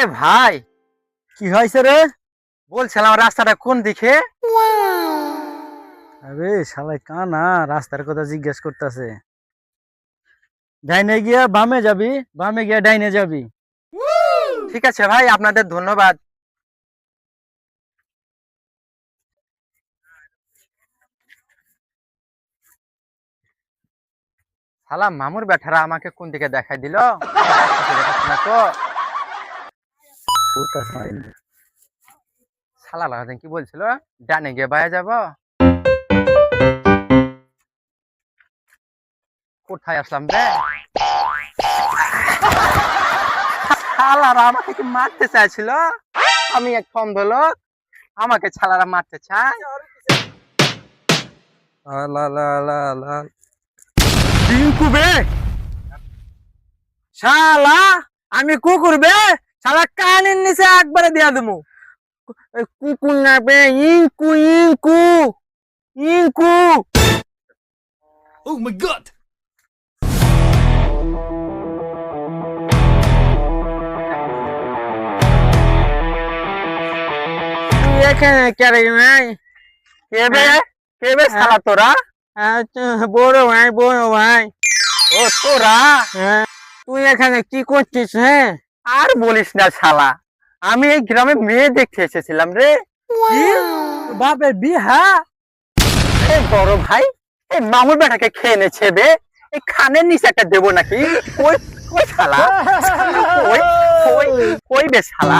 এ ভাই কি হয়েছে রে? বলছিলাম রাস্তাটা কোন দিকে? আরে শালাই কানা রাস্তার কথা জিজ্ঞেস করতেছে। ডাইনে গিয়া বামে যাবি বামে গিয়া ডাইনে যাবি। ঠিক আছে ভাই আপনাদের ধন্যবাদ। শালা, মামুর ব্যাটারা আমাকে কোন দিকে দেখাই দিল? শালা লাগাতেন কি বলছিল? ডানে গিয়ে বাইরে যাব। কোথায় আসলাম রে? আমাকে কি মারতে চাইছিল? আমি এক ফর্ম ধরলো আমাকে ছালারা মারতে চায়। টিঙ্কু বে শালা আমি কুকুর বে শালা কানের নিচে একবারে দিয়া দেবো কুকুর না বে ইঙ্কু ইঙ্কু ইঙ্কু Oh my god! তুই এখানে কেড়ে নাই। কে বে? কে বে শালা তোরা? বড় ভাই বড় ভাই। ও তোরা? হ্যাঁ। তুই এখানে কি করছিস হ্যাঁ? আর বলিস না শালা। আমি এই গ্রামে মেয়ে দেখতে এসেছিলাম রে। বাপের বিহা এই বড় ভাই এই মামুর বেটাকে খেয়ে নেছে বে। এই খানের নিচে একটা দেবো নাকি? ওই ওই শালা? ওই ওই ওই বে শালা?